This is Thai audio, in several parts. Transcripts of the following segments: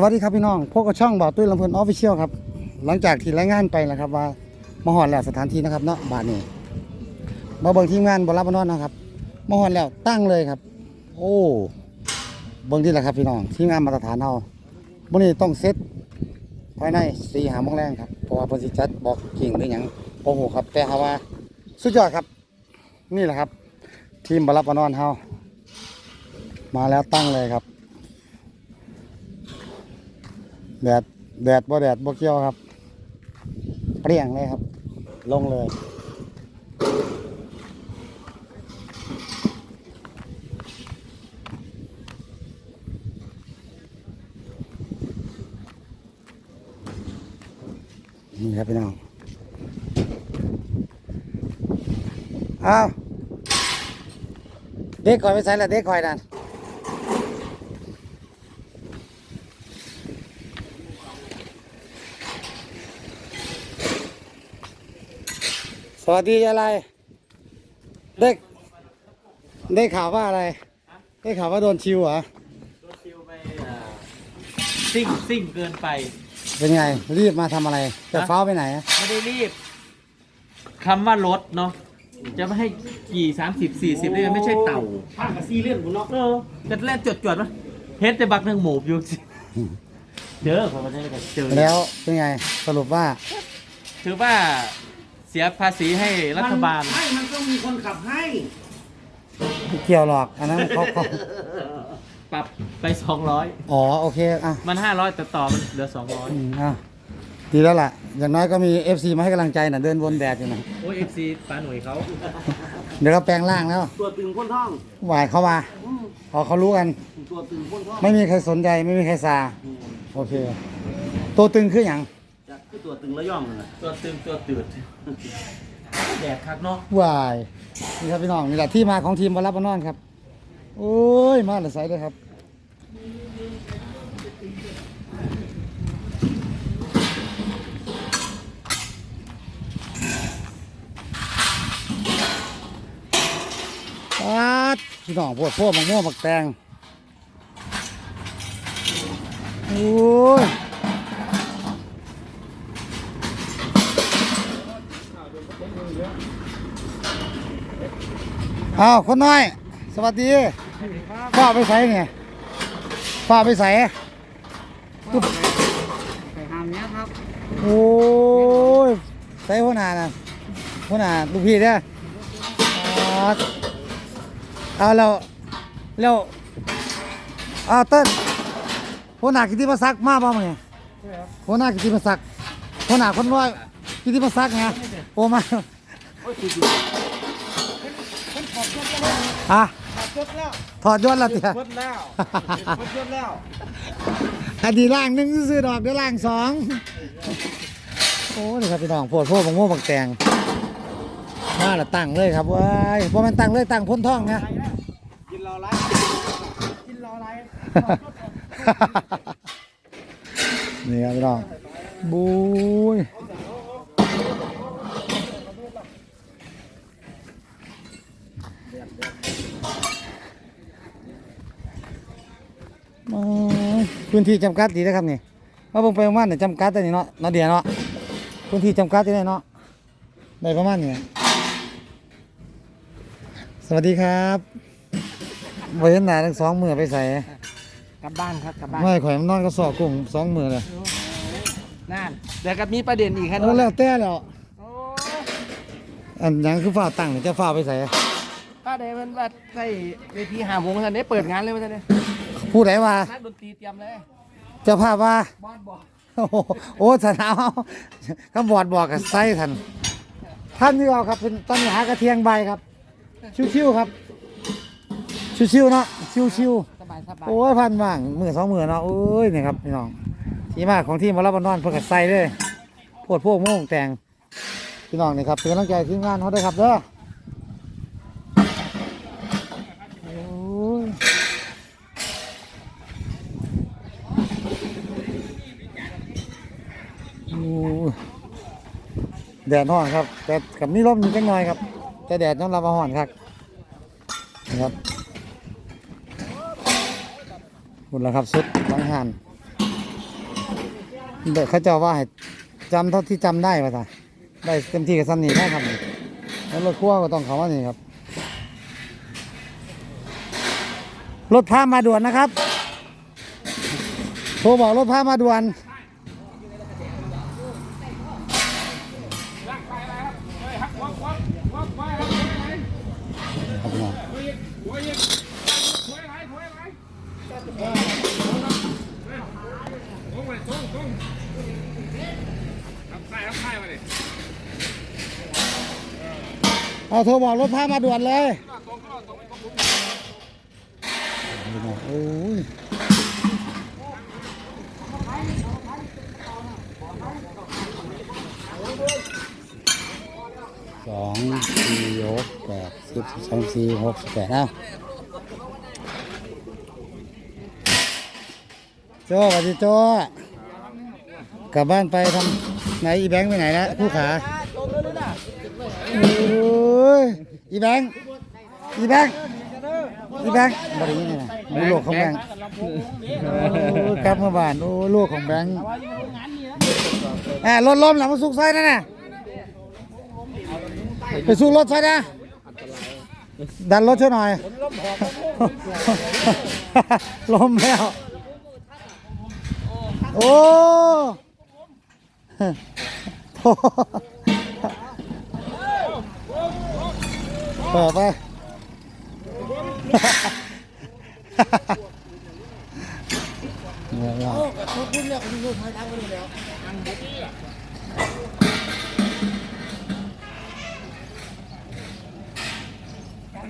สวัสดีครับพี่น้อง พวกกับช่องบ่าวตุ้ยลำเพลินออฟฟิเชียลครับ หลังจากที่รายงานไปแล้วครับว่ามาหอดแล้วสถานที่นะครับเนาะบาทนี้มาเบิ่งทีมงานบรับบนอนนะครับมาหอดแล้วตั้งเลยครับ โอ้เบิ่งที่แหละครับพี่น้องทีมงานมาตรฐานเฮาวันนี้ต้องเซตภายในสี่หามงแรงครับเพราะว่าเพิ่นสิจัดบอกกิ่งหรือหยังโอ้โหครับ แต่ฮาว่าสุดยอดครับ นี่แหละครับ ทีมบรับบนอนเฮามาแล้วตั้งเลยครับ แดดแดดบ่แดดบ่เกี่ยวครับ เปรี้ยงเลยครับ ลงเลย นี่ครับพี่น้องอ้าวเด็กคอยไปใส่ละเด็กคอยนั่น สวัสดีอะไรเด็กได้ข่าวว่าอะไร ได้ข่าวว่าโดนชิวเหรอรถฟิวไปอ่าซิ่งซิ่งเกินไป เป็นไง รีบมาทำอะไร จะฮะเฝ้าไปไหนอะไม่ได้รีบคำว่ารถเนาะจะไม่ให้กี่สามสิบสี่สิบเลยไม่ใช่เต่าภาคกับซีเรียสบุญเนาะเออจะแล่นจดจดๆมั้ยเฮ็ดแต่บักหนึ่งหมูบอยู่สิเจอผมไม่ได้กันเจอแล้วเป็นไง สรุปว่า ถือว่าเสียภาษีให้รัฐบาลให้มันต้องมีคนขับให้ไม่เกี่ยวหรอกอันนั้นเขาเขาปรับไปสองร้อยอ๋อโอเคอะมันห้าร้อยแต่ต่อมันเหลือสองร้อยอืมอะดีแล้วล่ะ อย่างน้อยก็มี FC มาให้กำลังใจน่ะเดินวนแดดอยู่น่ะโอ้ยเอฟซีปาหน่วยเขาเดี๋ยวก็แปลงร่างแล้วตัวตึงพ้นท้องหวายเข้ามาอืมพอเขารู้กัน ตัวตึงพ้นท้องไม่มีใครสนใจไม่มีใครซาโอเค ตัวตึงคืออย่างจากคือ ตัวตึงระย่องเลยตัวตึงตัวตืดแดดคักเนาะวายนี่ครับพี่น้องนี่แหละที่มาของทีมบอลรับบอลนอนครับ โอ้ยมาเลยใส่เลยครับปัดพี่น้องพวดพวกมังม่วงมักแตงโอ้ย อ้าวคนน้อย สวัสดีฝ้าไปใส่เนี่ยฝ้าไปใส่ไปหามเนี้ยครับโอ้ยใส่หัวหน้าน่ะหัวหน้าลูกพี่เด้อปัดเอาแล้วแล้วเอาเต้นหัวหน้ากิติมาศักดิ์มาบ้างไงหัวหน้ากิติมาศักดิ์หัวหน้าคนน้อยกิติมาศักดิ์ไงโอ้มา ฮะจบแล้วถอดยศแล้วเตี้ยจบแล้วจบแล้วอันนี้ล่างหนึ่งซื้อดอกเดี๋ยวล่างสองโอ้นี่ครับพี่น้องโพดโพดบางโม่บางแตงมาละตั้งเลยครับว้ายพอมันตั้งเลยตั้งพ้นท้องนะกินรอไรกินรอไรนี่ครับพี่น้องบุยมา พื้นที่จำกัดดีนะครับนี่มาเบิ่งไปประมาณเนี่ยจำกัดแต่นี่เนาะเนาะเดียวเนาะพื้นที่จำกัดที่ไหนเนาะได้ประมาณนี้สวัสดีครับไว้เห็นหน้าทั้งสองมือไปใส่กลับบ้านครับกลับบ้านไม่ข่อยมันนอนก็สอกกุ้งสองมือเลยนั่นเดี๋ยวก็มีประเด็นอีกครับแล้วแล้วแต่แล้วโอ้อันหยังคือฝ้าตั้งนี่จะฝ้าไปใส่ป้าเดมันว่าใส่เวทีหาโมงท่านได้เปิดงานเลยว่าท่านได้ ผู้ใดว่า นักดนตรีเตรียมเลยเจ้าภาพว่า บอสบอกโอ้โหโอ้สนามก็บอดบอกกับไส้ท่านท่านนี่เอาครับเป็นตอนนี้หากระเทียงใบครับ ชิวๆครับ ชิวๆเนาะ ชิวสบายสบาๆยโอ้ยพันว่างมือสองมือเนาะโอ้ยนี่ครับพี่น้อง ที่มาของทีมมารับบอลนอนเพื่อกับไส้เลยปวดพวกโม่งแตงพี่น้องนี่ครับเป็นกำลังใจทีมงานเขาด้วยครับเด้อโอ้ย โอ้ย แดดร้อนครับ แต่กับมีลมอยู่จังหน่อยครับ แต่แดดต้องรับเอาห่อนครับนะครับหุ่นแล้วครับสุดบางหันเด็กเขาจ้าว่าให้จำเท่าที่จำได้ป่ะจ๊ะได้เต็มที่กับซ้ำนี่ได้ครับนี่แล้วรถขั้วก็ต้องเขาว่านี่ครับ รถพามาด่วนนะครับโทรบอกรถพามาด่วน ครับพี่น้องเอาโทรบอกรถพามาด่วนเลยโอ้ย องสี่หกแปดสิบสองสี่หกแปดนะโจ้สวัสดีโจ้กลับบ้านไปทำไหนอีแบงค์ไปไหนแล้วผู้ขาโอ้ยอีแบงค์อีแบงค์อีแบงค์บริยังไงนะลูกของแบงค์กลับมาบ้านโอ้ลูกของแบงค์แอบรถล้มหลังมาสุกไส้นั่นน่ะ ไปสู้รถไฟนะดันรถช่วยหน่อย ล้มแล้ว โอ้โถ่เปิดไปเนี่ยว่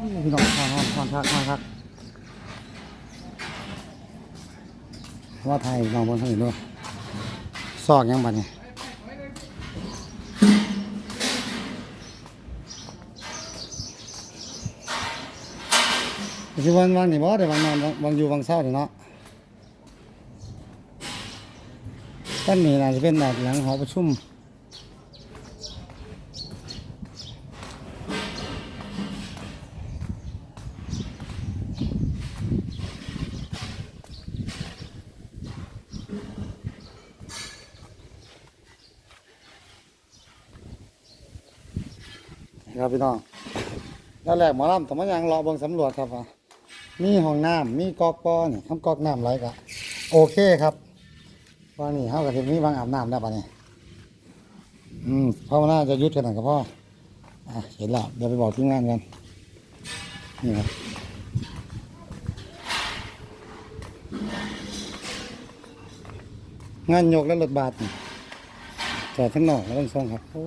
พี่น้องทางทางทางทางทางครับว่าไทยน้องบนทางนี้ด้วยซอกยังบัดเนี่ยสิวันวันนี่บ่ได้วันนอนวันอยู่วันเศร้าเดี๋ยวเนาะท่านนี่น่าจะเป็นแบบหลังหอประชุม ครับพี่น้องแล้วแหละหมอลำต้องมายังรอเบิ่งสำรวจครับว่ามีห้องน้ำมีกอกปอนี่ทำกอกน้ำไรกะโอเคครับว่านี่เฮากับทีมีบางอาบน้ำได้ปะเนี่ยอืมพราะว่าน่าจะยุดกันหน่อยกับพ่ออะเห็นแล้วเดี๋ยวไปบอกทีมงานกันนี่ครับงานยกและรถบาทนี่จอดทั้งนอกแล้วทั้งซองครับ โอ้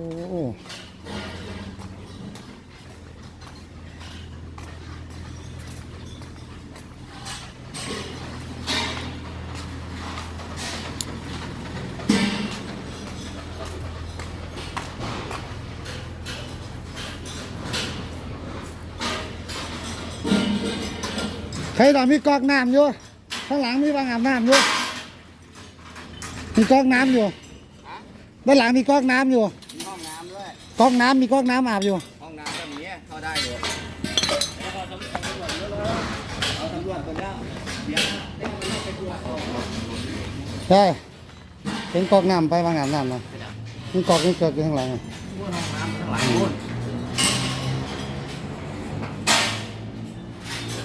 ใครดอกมีกอกน้ำอยู่ข้างหลังมีบางอาบน้ำอยู่มีกอกน้ำอยู่ด้านหลังมีกอกน้ำอยู่มีห้องน้ำด้วยกอกน้ำมีกอกน้ำอาบอยู่ ห้องน้ำก็มีเข้าได้อยู่เอาตำรวจตัวเนี้ยเดี๋ยวให้มันเข้าไปตรวจสอบใช่เห็นกอกน้ำไปบางอาบน้ำนะมีกอกนี่เกิดอยู่ข้างหลังอะห้องน้ำข้างหลังนู่น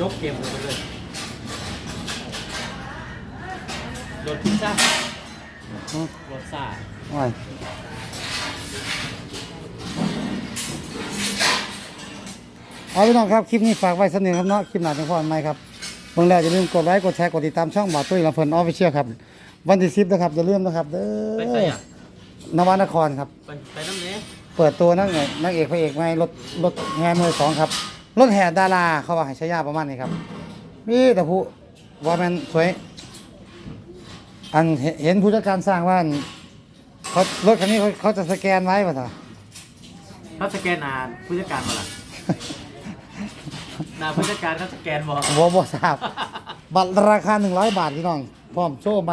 ยกเกมลงไปเลย รถพิซซ่าอืมรถซ่าโอ้ยเอาพี่น้องครับ คลิปนี้ฝากไว้สักหนึ่งครับเนาะคลิปหน้าจังพอกันไหมครับเบิ่งแล้วอย่าลืมกดไลค์กดแชร์กดติดตามช่องบ่าวตุ้ยลำเพลินออฟฟิเชียลครับ วันที่สิบนะครับอย่าลืมนะครับเด้ไปใส่ออะนวนครครับ ไปไปน้ำเนี้ยเปิดตัวนักนักเอกพระเอกไงรถรถงานหน่วยสองครับรถแห่ดาราเขาว่าให้ใช้ยาประมาณนี้ครับมีแต่ผู้ว่ามันสวย อันเห็นเห็นผู้จัดการสร้างว่าอันเขารถคันนี้เขาเขาจะสแกนไว้ป่ะท่ะเขาสแกนนาผู้จัดการมาล่ะนาผู้จัดการเขาสแกนบอกบ่บ่ทราบบัตรราคา 100 บาทพี่น้อง พร้อมโชว์ไป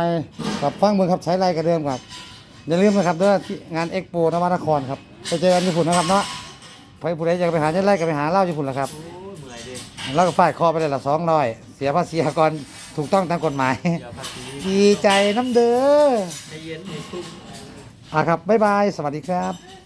กับฟังเมืองครับใช้ไรกับเดิมครับอย่าลืมนะครับเด้อที่งานเอ็กโปนวนครครับไปเจอกันญี่ปุ่นนะครับเนาะไปผู้ใดอยากไปหาเจ้าไรก็ไปหาเล่าญี่ปุ่นแหละครับโอ้ยเมื่อยดิแล้วก็ฝ่ายคอไปเลยละสองร้อยเสียภาษีก่อน ถูกต้องตามกฎหมาย เดี๋ยวภาษีดีใจน้ำเด้อในเย็นในชุ่มอะครับ บ๊ายบาย สวัสดีครับ